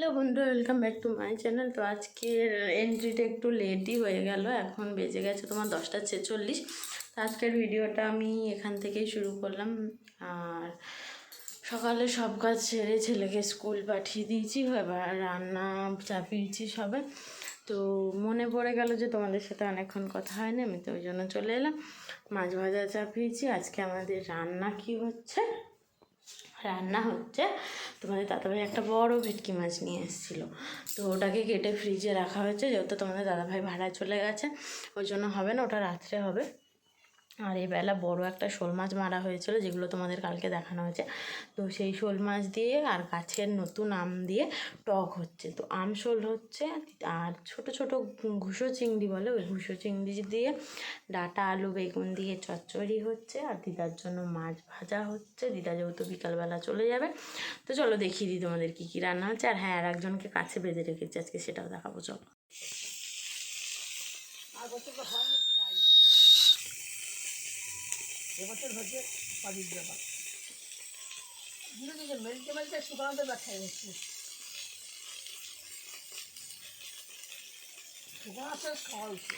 Hello বন্ধু welcome back to my channel তো আজকের এন্ট্রিটা একটু লেটই হয়ে গেল, এখন বেজে গেছে তোমার দশটা ছেচল্লিশ। তো আজকের ভিডিওটা আমি এখান থেকেই শুরু করলাম। আর সকালে সব কাজ ছেড়ে ছেলেকে স্কুল পাঠিয়ে দিয়েছি, এবার রান্না চাপিয়েছি সবে। তো মনে পড়ে গেল যে তোমাদের সাথে অনেকক্ষণ কথা হয়নি, আমি তো ওই জন্য চলে এলাম। মাছ ভাজা চাপিয়েছি, আজকে আমাদের রান্না কি হচ্ছে? রান্না হচ্ছে। তোমাদের দাদাভাই একটা বড় ভেটকি মাছ নিয়ে এসেছিল। তো ওটাকে কেটে ফ্রিজে রাখা হয়েছে, যেহেতু তোমাদের দাদাভাই ভাড়ায় চলে গেছে, ওই জন্য হবে না, ওটা রাত্রে হবে। আর এই বেলা বড় একটা শোল মাছ মারা হয়েছিল, যেগুলো তোমাদের কালকে দেখানো হয়েছে। তো সেই শোল মাছ দিয়ে আর গাছের নতুন আম দিয়ে টক হচ্ছে। তো আম শোল হচ্ছে আর ছোট ছোট ঘুষো চিংড়ি বলে, ওই ঘুষো চিংড়ি দিয়ে ডাটা, আলু, বেগুন দিয়ে চচ্চড়ি হচ্ছে আর দিদার জন্য মাছ ভাজা হচ্ছে। দিদা যেহেতু বিকালবেলা চলে যাবে, তো চলো দেখিয়ে দিই তোমাদের কী কী রান্না হচ্ছে। আর হ্যাঁ আর একজনকে কাছে বেঁধে রেখেছি, আজকে সেটাও দেখাবো, চলো। এবছর হচ্ছে পাখির ব্যাপার মেলতে মেলতে শুকানোতে ব্যথা হচ্ছে শুকানোতে খাওয়া হচ্ছে।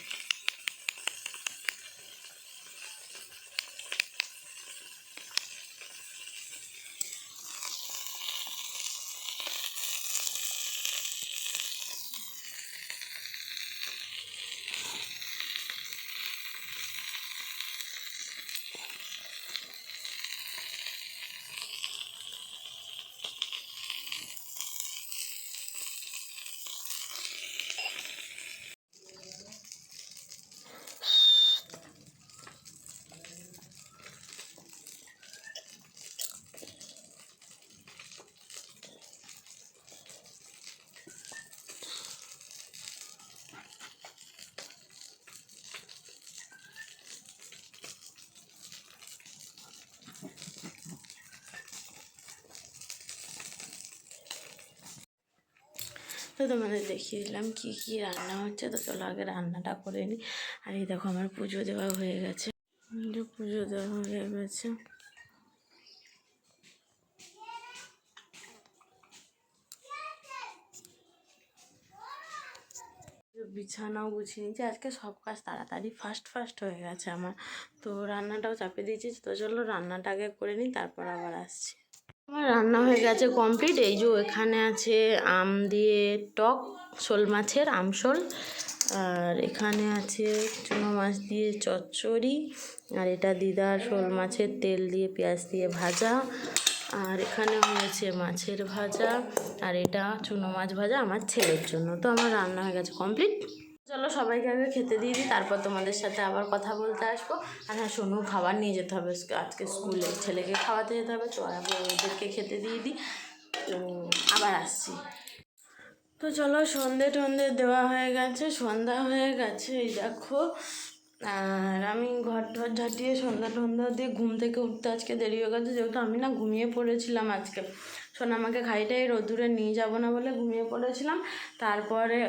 তো তোমাদের দেখিয়ে দিলাম কী কী রান্না হচ্ছে। তো চলো আগে রান্নাটা করে নিই আর এই দেখো আমার পুজো দেওয়া হয়ে গেছে। পুজো দেওয়া হয়ে গেছে। বিছানাও গুছিয়ে নিয়েছি। আজকে সব কাজ তাড়াতাড়ি ফাস্ট ফাস্ট হয়ে গেছে আমার। তো রান্নাটাও চাপিয়ে দিয়েছি। তো চলো রান্নাটা আগে করে নিই তারপর আবার আসছি। আমার রান্না হয়ে গেছে কমপ্লিট এই যে এখানে আছে আম দিয়ে টক, শোল মাছের আমশোল। আর এখানে আছে চুনো মাছ দিয়ে চচ্চড়ি। আর এটা দিদার শোল মাছের তেল দিয়ে পেঁয়াজ দিয়ে ভাজা। আর এখানে হয়েছে মাছের ভাজা। আর এটা চুনো মাছ ভাজা আমার ছেলের জন্য। তো আমার রান্না হয়ে গেছে কমপ্লিট চলো সবাইকে আগে খেতে দিয়ে দিই, তারপর তোমাদের সাথে আবার কথা বলতে আসব। আর হ্যাঁ শোনো খাবার নিয়ে যেতে হবে, আজকে স্কুলে ছেলেকে খাওয়াতে যেতে হবে আগে ওদেরকে খেতে দিয়ে দিই। তো আবার আসছি। তো চলো সন্ধে টন্ধে দেওয়া হয়ে গেছে, সন্ধ্যা হয়ে গেছে, এই দেখো। আর আমি ঘর টর ঝাঁটিয়ে সন্ধ্যা টন্ধা দিয়ে ঘুম থেকে উঠতে আজকে দেরি হয়ে গেছে, যেহেতু আমি না ঘুমিয়ে পড়েছিলাম আজকে। শোন আমাকে খাইটাই রোদুরে নিয়ে যাব না বলে ঘুমিয়ে পড়েছিলাম। তারপরে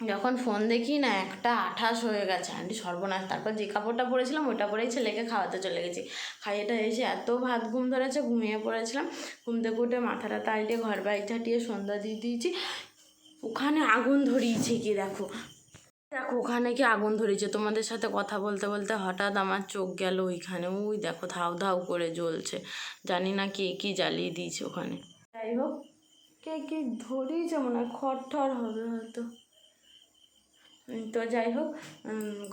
যখন ফোন দেখি না, একটা আঠাশ হয়ে গেছে। আন্টি সর্বনাশ, তারপর যে কাপড়টা পরেছিলাম ওটা পরেই ছেলেকে খাওয়াতে চলে গেছি। খাইয়েটা এসে এত ভাত ঘুম ধরেছে, ঘুমিয়ে পড়েছিলাম। ঘুম থেকে উঠে মাথাটা তাইটে ঘর বাড়ি ঝাঁটিয়ে সন্ধ্যা দিয়ে দিয়েছি। ওখানে আগুন ধরিয়েছে কি দেখো। দেখো, ওখানে কি আগুন ধরিয়েছে তোমাদের সাথে কথা বলতে বলতে হঠাৎ আমার চোখ গেল ওইখানে। ওই দেখো ধাউ ধাউ করে জ্বলছে। জানি না কে কি জ্বালিয়ে দিয়েছে ওখানে। যাই হোক, কে কি মনে হয়, খড় হবে হয়তো তো যাই হোক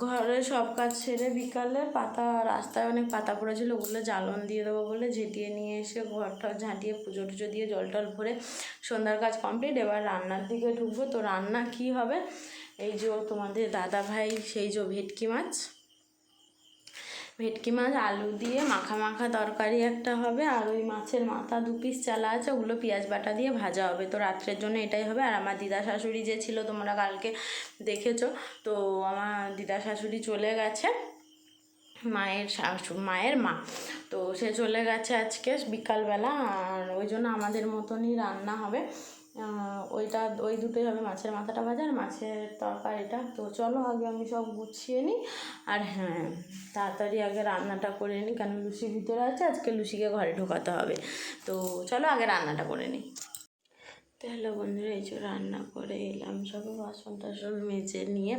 ঘরে সব কাজ সেরে বিকালে পাতা, রাস্তায় অনেক পাতা পড়েছিল, ওগুলো জ্বালন দিয়ে দেবো বলে ঝেঁটিয়ে নিয়ে এসে ঘরটা ঝাঁটিয়ে পুজো টুজো দিয়ে জল টল ভরে সন্ধ্যার কাজ কমপ্লিট এবার রান্নার দিকে ঢুকবো। তো রান্না কি হবে? এই যে তোমাদের দাদা ভাই সেই যে ভেটকি মাছ। ভেটকি মাছ, আলু দিয়ে মাখা মাখা তরকারি একটা হবে, আর ওই মাছের মাথা দু পিস চালা আছে, ওগুলো পেঁয়াজ বাটা দিয়ে ভাজা হবে। তো রাত্রের জন্য এটাই হবে। আর আমার দিদা শাশুড়ি যে ছিল, তোমরা কালকে দেখেছ, তো আমার দিদা শাশুড়ি চলে গেছে, মায়ের শাশু মায়ের মা। তো সে চলে গেছে আজকে বিকালবেলা, আর ওই জন্য আমাদের মতনই রান্না হবে। ওইটা, ওই দুটোই হবে, মাছের মাথাটা ভাজা আর মাছের তরকারিটা তো চলো আগে আমি সব গুছিয়ে নিই। আর হ্যাঁ তাড়াতাড়ি আগে রান্নাটা করে নিই, কেন লুচি ভিতরে আছে, আজকে লুচিকে ঘরে ঢোকাতে হবে। তো চলো আগে রান্নাটা করে নিই। তো হ্যালো বন্ধুরা, এই যে রান্না করে এলাম সব, বাসন টাসন মেজে নিয়ে।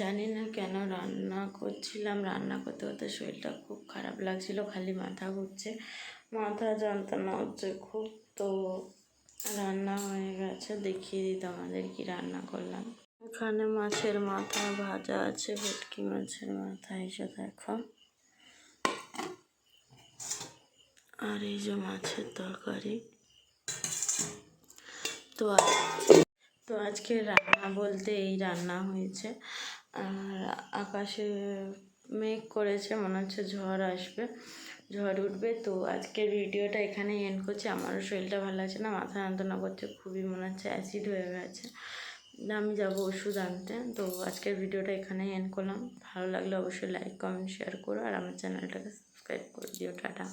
জানি না কেন রান্না করছিলাম, রান্না করতে করতে শরীরটা খুব খারাপ লাগছিল, খালি মাথা ঘুরছে। মাথা যন্ত্রণা হচ্ছে খুব, তো রান্না হয়ে গেছে, দেখিয়ে দিই তোমাদের কি রান্না করলাম। এখানে মাছের মাথা ভাজা আছে, ভেটকি মাছের মাথা এসে দেখো। আর এই যে মাছের তরকারি। তো তো আজকে রান্না বলতে এই রান্না হয়েছে। আর আকাশে মেঘ করেছে, মনে হচ্ছে ঝড় আসবে। ঝড় উঠবে। তো আজকের ভিডিওটা এখানে এন্ড করছি। আমারও শরীরটা ভালো আছে না, মাথা যন্ত্রণা করছে, খুবই মনে হচ্ছে অ্যাসিড হয়ে গেছে। আমি যাব ওষুধ আনতে। তো আজকের ভিডিওটা এখানেই এন্ড করলাম। ভালো লাগলে অবশ্যই লাইক কমেন্ট শেয়ার করো। আর আমার চ্যানেলটাকে সাবস্ক্রাইব করে দিও। টাটা।